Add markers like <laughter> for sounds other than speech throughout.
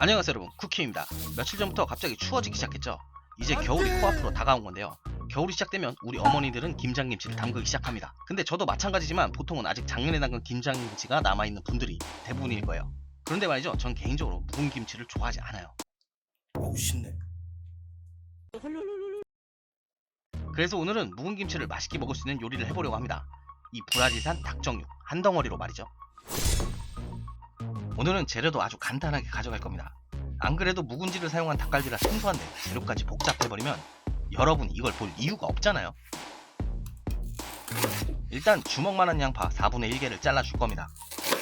안녕하세요 여러분. 쿠키입니다. 며칠 전부터 갑자기 추워지기 시작했죠? 이제 겨울이 코앞으로 다가온 건데요 겨울이 시작되면 우리 어머니들은 김장김치를 담그기 시작합니다. 근데 저도 마찬가지지만 보통은 아직 작년에 담근 김장김치가 남아있는 분들이 대부분일 거예요. 그런데 말이죠 전 개인적으로 묵은 김치를 좋아하지 않아요. 어우 신네 그래서 오늘은 묵은 김치를 맛있게 먹을 수 있는 요리를 해보려고 합니다. 이 브라질산 닭정육 한 덩어리로 말이죠. 오늘은 재료도 아주 간단하게 가져갈 겁니다. 안 그래도 묵은지를 사용한 닭갈비라 생소한데 재료까지 복잡해버리면 여러분 이걸 볼 이유가 없잖아요. 일단 주먹만한 양파 4분의 1개를 잘라줄 겁니다.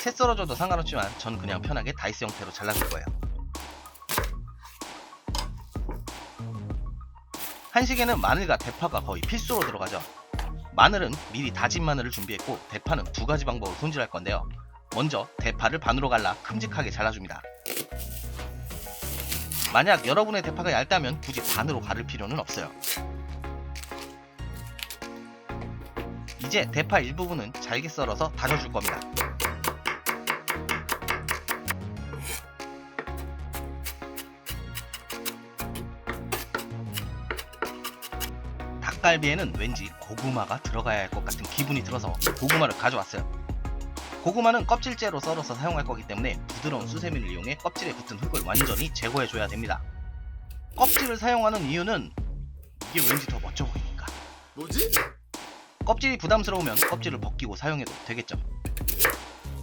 채 썰어줘도 상관없지만 전 그냥 편하게 다이스 형태로 잘라줄 거예요. 한식에는 마늘과 대파가 거의 필수로 들어가죠. 마늘은 미리 다진 마늘을 준비했고 대파는 두 가지 방법으로 손질할 건데요. 먼저 대파를 반으로 갈라 큼직하게 잘라줍니다. 만약 여러분의 대파가 얇다면 굳이 반으로 가를 필요는 없어요. 이제 대파 일부분은 잘게 썰어서 다져줄 겁니다. 닭갈비에는 왠지 고구마가 들어가야 할 것 같은 기분이 들어서 고구마를 가져왔어요. 고구마는 껍질째로 썰어서 사용할 거기 때문에 부드러운 수세미를 이용해 껍질에 붙은 흙을 완전히 제거해줘야 됩니다. 껍질을 사용하는 이유는 이게 왠지 더 멋져 보이니까. 뭐지? 껍질이 부담스러우면 껍질을 벗기고 사용해도 되겠죠.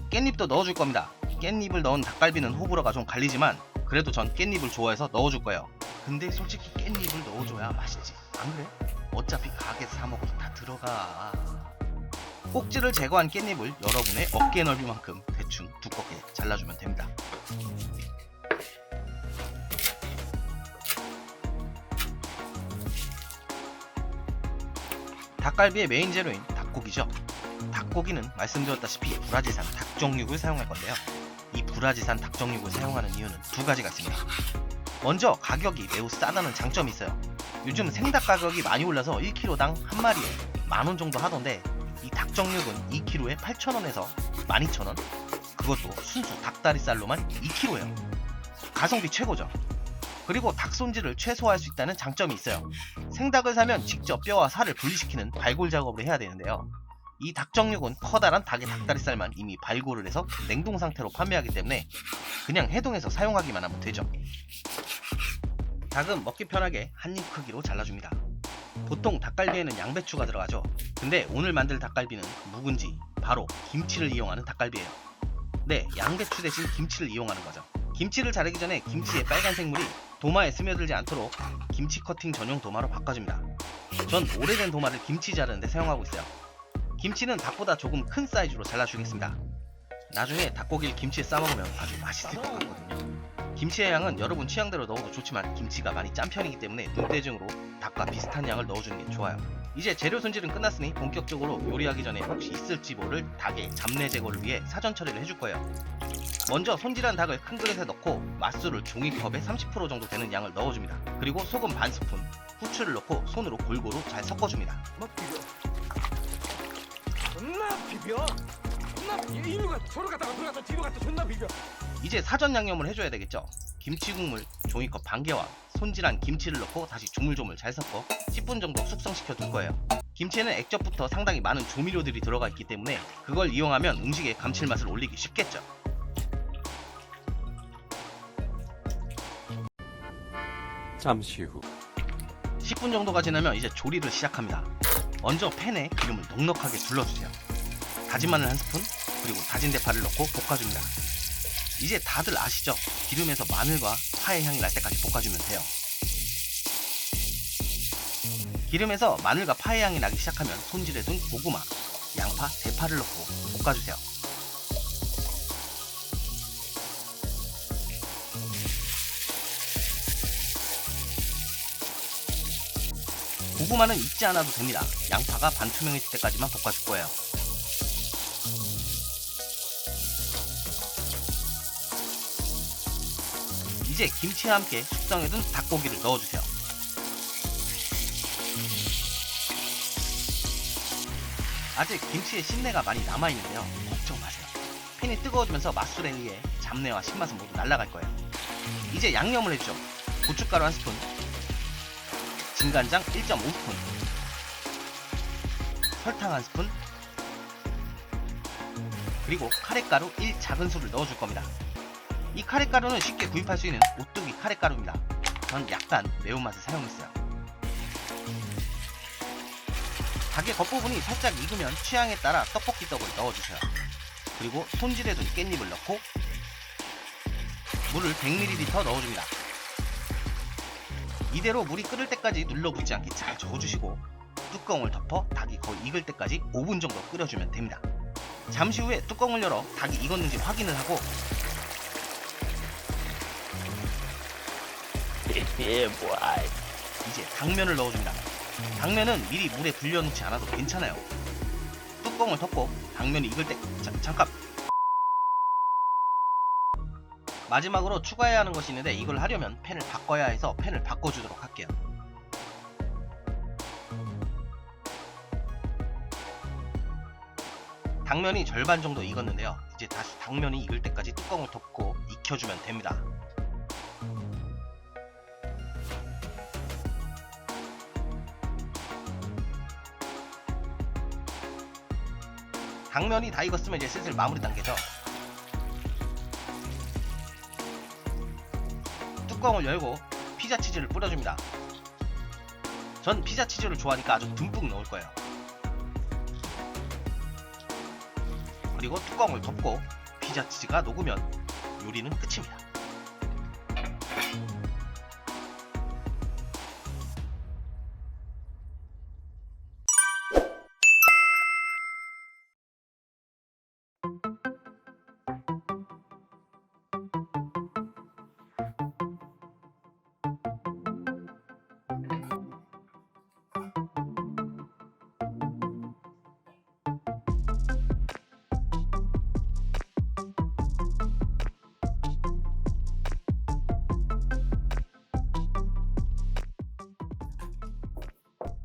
깻잎도 넣어줄 겁니다. 깻잎을 넣은 닭갈비는 호불호가 좀 갈리지만 그래도 전 깻잎을 좋아해서 넣어줄 거예요. 근데 솔직히 깻잎을 넣어줘야 맛있지. 안 그래? 어차피 가게에서 사 먹어도 다 들어가. 꼭지를 제거한 깻잎을 여러분의 어깨 넓이만큼 대충 두껍게 잘라주면 됩니다. 닭갈비의 메인 재료인 닭고기죠. 닭고기는 말씀드렸다시피 브라질산 닭정육을 사용할 건데요. 이 브라질산 닭정육을 사용하는 이유는 두 가지가 있습니다. 먼저 가격이 매우 싸다는 장점이 있어요. 요즘 생닭 가격이 많이 올라서 1kg당 한 마리에 만 원 정도 하던데 이 닭정육은 2kg에 8,000원에서 12,000원? 그것도 순수 닭다리살로만 2kg예요. 가성비 최고죠. 그리고 닭 손질을 최소화할 수 있다는 장점이 있어요. 생닭을 사면 직접 뼈와 살을 분리시키는 발골 작업을 해야 되는데요. 이 닭정육은 커다란 닭의 닭다리살만 이미 발골을 해서 냉동 상태로 판매하기 때문에 그냥 해동해서 사용하기만 하면 되죠. 닭은 먹기 편하게 한 입 크기로 잘라줍니다. 보통 닭갈비에는 양배추가 들어가죠. 근데 오늘 만들 닭갈비는 묵은지, 바로 김치를 이용하는 닭갈비예요. 네, 양배추 대신 김치를 이용하는 거죠. 김치를 자르기 전에 김치의 빨간색 물이 도마에 스며들지 않도록 김치 커팅 전용 도마로 바꿔줍니다. 전 오래된 도마를 김치 자르는데 사용하고 있어요. 김치는 닭보다 조금 큰 사이즈로 잘라주겠습니다. 나중에 닭고기를 김치에 싸먹으면 아주 맛있을 것 같거든요. 김치의 양은 여러분 취향대로 넣어도 좋지만 김치가 많이 짠 편이기 때문에 눈대중으로 닭과 비슷한 양을 넣어주는 게 좋아요. 이제 재료 손질은 끝났으니 본격적으로 요리하기 전에 혹시 있을지 모를 닭의 잡내 제거를 위해 사전 처리를 해줄 거예요. 먼저 손질한 닭을 큰 그릇에 넣고 맛술을 종이컵에 30% 정도 되는 양을 넣어줍니다. 그리고 소금 반 스푼, 후추를 넣고 손으로 골고루 잘 섞어줍니다. 막 비벼 존나 비벼 이리가 저로 갔다가 돌아갔다 뒤로 갔다 존나 비벼 이제 사전 양념을 해줘야 되겠죠. 김치 국물 종이컵 반 개와 손질한 김치를 넣고 다시 조물조물 잘 섞어 10분 정도 숙성시켜 둘 거예요. 김치에는 액젓부터 상당히 많은 조미료들이 들어가 있기 때문에 그걸 이용하면 음식의 감칠맛을 올리기 쉽겠죠. 잠시 후 10분 정도가 지나면 이제 조리를 시작합니다. 먼저 팬에 기름을 넉넉하게 둘러주세요. 다진 마늘 한 스푼, 그리고 다진 대파를 넣고 볶아줍니다. 이제 다들 아시죠? 기름에서 마늘과 파의 향이 날 때까지 볶아주면 돼요. 기름에서 마늘과 파의 향이 나기 시작하면 손질해둔 고구마, 양파, 대파를 넣고 볶아주세요. 고구마는 익지 않아도 됩니다. 양파가 반투명해질 때까지만 볶아줄 거예요. 이제 김치와 함께 숙성해둔 닭고기를 넣어주세요. 아직 김치의 신내가 많이 남아있는데요. 걱정 마세요. 팬이 뜨거워지면서 의해 잡내와 신맛은 모두 날아갈 거예요. 이제 양념을 해주죠. 고춧가루 한 스푼, 진간장 1.5스푼, 설탕 한 스푼, 그리고 카레가루 1 작은 술을 넣어줄 겁니다. 이 카레 가루는 쉽게 구입할 수 있는 오뚜기 카레 가루입니다. 전 약간 매운맛을 사용했어요. 닭의 겉부분이 살짝 익으면 취향에 따라 떡볶이 떡을 넣어주세요. 그리고 손질해둔 깻잎을 넣고 물을 100ml 넣어줍니다. 이대로 물이 끓을 때까지 눌러붙지 않게 잘 저어주시고 뚜껑을 덮어 닭이 거의 익을 때까지 5분 정도 끓여주면 됩니다. 잠시 후에 뚜껑을 열어 닭이 익었는지 확인을 하고 이제 당면을 넣어줍니다. 당면은 미리 물에 불려놓지 않아도 괜찮아요. 뚜껑을 덮고 당면이 익을 때 자, 잠깐 마지막으로 추가해야 하는 것이 있는데 이걸 하려면 팬을 바꿔야 해서 팬을 바꿔주도록 할게요. 당면이 절반 정도 익었는데요. 이제 다시 당면이 익을 때까지 뚜껑을 덮고 익혀주면 됩니다. 당면이 다 익었으면 이제 슬슬 마무리 단계죠. 뚜껑을 열고 피자 치즈를 뿌려줍니다. 전 피자 치즈를 좋아하니까 아주 듬뿍 넣을 거예요. 그리고 뚜껑을 덮고 피자 치즈가 녹으면 요리는 끝입니다.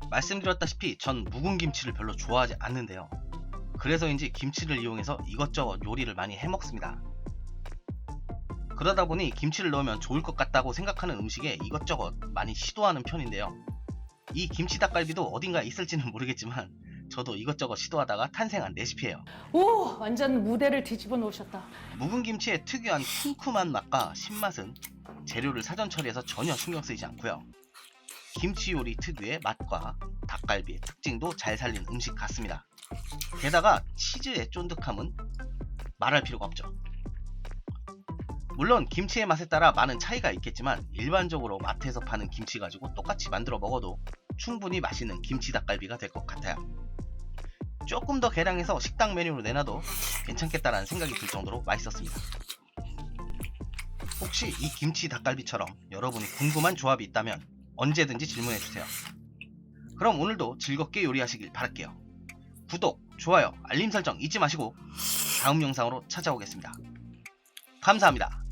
말씀드렸다시피 전 묵은 김치를 별로 좋아하지 않는데요. 그래서인지 김치를 이용해서 이것저것 요리를 많이 해 먹습니다. 그러다 보니 김치를 넣으면 좋을 것 같다고 생각하는 음식에 이것저것 많이 시도하는 편인데요. 이 김치 닭갈비도 어딘가 있을지는 <laughs> 모르겠지만 저도 이것저것 시도하다가 탄생한 레시피예요. 오, 완전 무대를 뒤집어 놓으셨다. 묵은 김치의 특유한 쿰쿰한 맛과 신맛은 재료를 사전 처리해서 전혀 신경 쓰이지 않고요. 김치 요리 특유의 맛과 닭갈비의 특징도 잘 살린 음식 같습니다. 게다가 치즈의 쫀득함은 말할 필요가 없죠. 물론 김치의 맛에 따라 많은 차이가 있겠지만 일반적으로 마트에서 파는 김치 가지고 똑같이 만들어 먹어도 충분히 맛있는 김치 닭갈비가 될 것 같아요. 조금 더 개량해서 식당 메뉴로 내놔도 괜찮겠다라는 생각이 들 정도로 맛있었습니다. 혹시 이 김치 닭갈비처럼 여러분이 궁금한 조합이 있다면 언제든지 질문해 주세요. 그럼 오늘도 즐겁게 요리하시길 바랄게요. 구독, 좋아요, 알림 설정 잊지 마시고 다음 영상으로 찾아오겠습니다. 감사합니다.